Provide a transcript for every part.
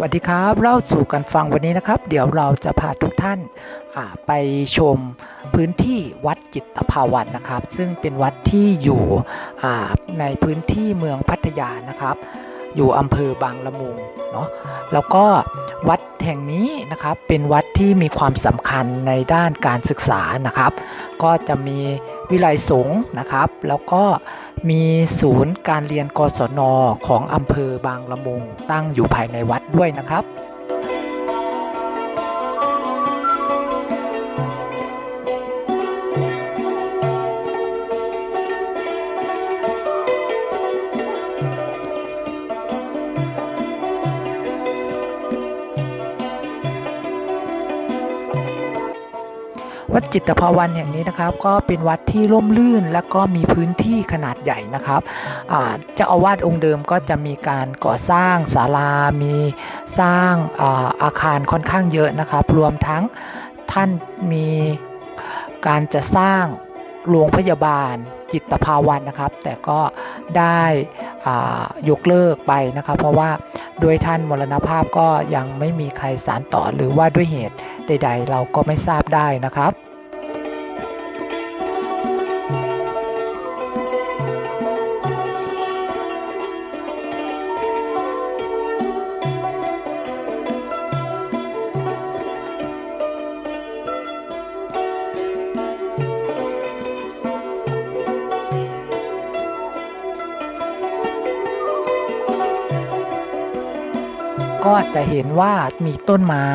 สวัสดีครับเล่าสู่กันฟังวันนี้นะครับ เดี๋ยวเราจะพาทุกท่านไปชมพื้นที่วัดจิตภาวันนะครับ ซึ่งเป็นวัดที่อยู่ในพื้นที่เมืองพัทยานะครับ อยู่อำเภอบางละมุงเนาะแล้วก็วัดแห่งนี้นะครับเป็นวัดที่มีความสำคัญในด้านการศึกษานะครับ ก็จะมีวิไลสงฆ์นะครับ แล้วก็ มีศูนย์การเรียนกศนของอำเภอบางละมุงตั้งอยู่ภายในวัดด้วยนะครับ วัดจิตภาวันแห่งนี้นะครับ ก็เป็นวัดที่ร่มรื่น และก็มีพื้นที่ขนาดใหญ่นะครับเจ้าอาวาสองค์เดิมก็จะมีการก่อสร้างศาลา มีสร้างอาอาคารค่อนข้างเยอะนะครับ รวมทั้งท่านมีการจะสร้างโรงพยาบาลจิตภาวันนะครับ แต่ก็ได้ยกเลิกไปนะครับ เพราะว่า ด้วยท่านมรณภาพก็ยังไม่มีใครสารต่อหรือว่าด้วยเหตุใด ๆ เราก็ไม่ทราบได้นะครับ ก็จะเห็นว่ามีต้นไม้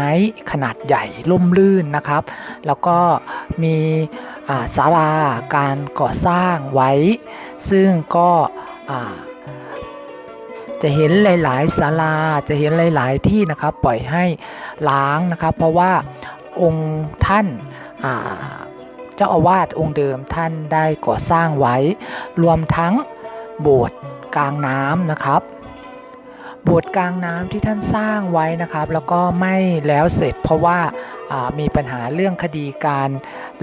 ขนาดใหญ่ร่มรื่นนะครับ แล้วก็มีศาลาการก่อสร้างไว้ ซึ่งก็จะเห็นหลาย ๆศาลาจะเห็นหลาย ๆ ที่นะครับปล่อยให้ล้างนะครับ เพราะว่าองค์ท่านเจ้าอาวาสองค์เดิมท่านได้ก่อสร้างไว้ รวมทั้งโบสถ์กลางน้ำนะครับ โบสถ์กลางน้ำที่ท่านสร้างไว้นะครับ แล้วก็ไม่แล้วเสร็จเพราะว่ามีปัญหาเรื่องคดีการ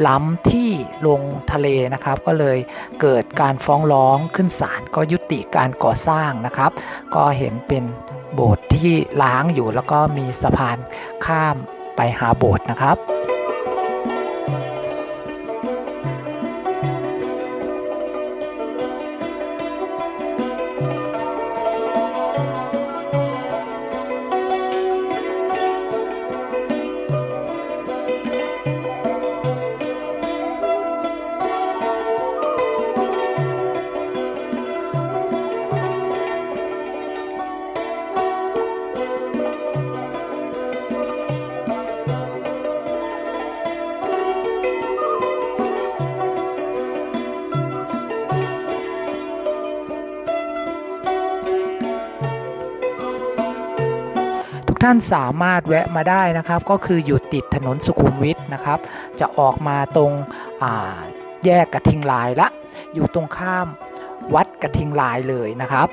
ล้ำที่ลงทะเลนะครับ ก็เลยเกิดการฟ้องร้องขึ้นศาลก็ยุติการก่อสร้างนะครับ ก็เห็นเป็นโบสถ์ที่ล้างอยู่แล้วก็มีสะพานข้ามไปหาโบสถ์นะครับ ท่านสามารถแวะมาได้นะครับ ก็คืออยู่ติดถนนสุขุมวิทนะครับ จะออกมาตรงแยกกระทิงลายละ อยู่ตรงข้ามวัดกระทิงลายเลยนะครับ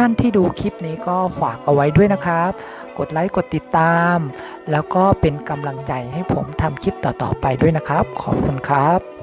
ท่านที่ดูคลิปนี้ก็ฝากเอาไว้ด้วยนะครับ กดไลค์กดติดตาม แล้วก็เป็นกำลังใจให้ผมทำคลิปต่อๆไปด้วยนะครับ ขอบคุณครับ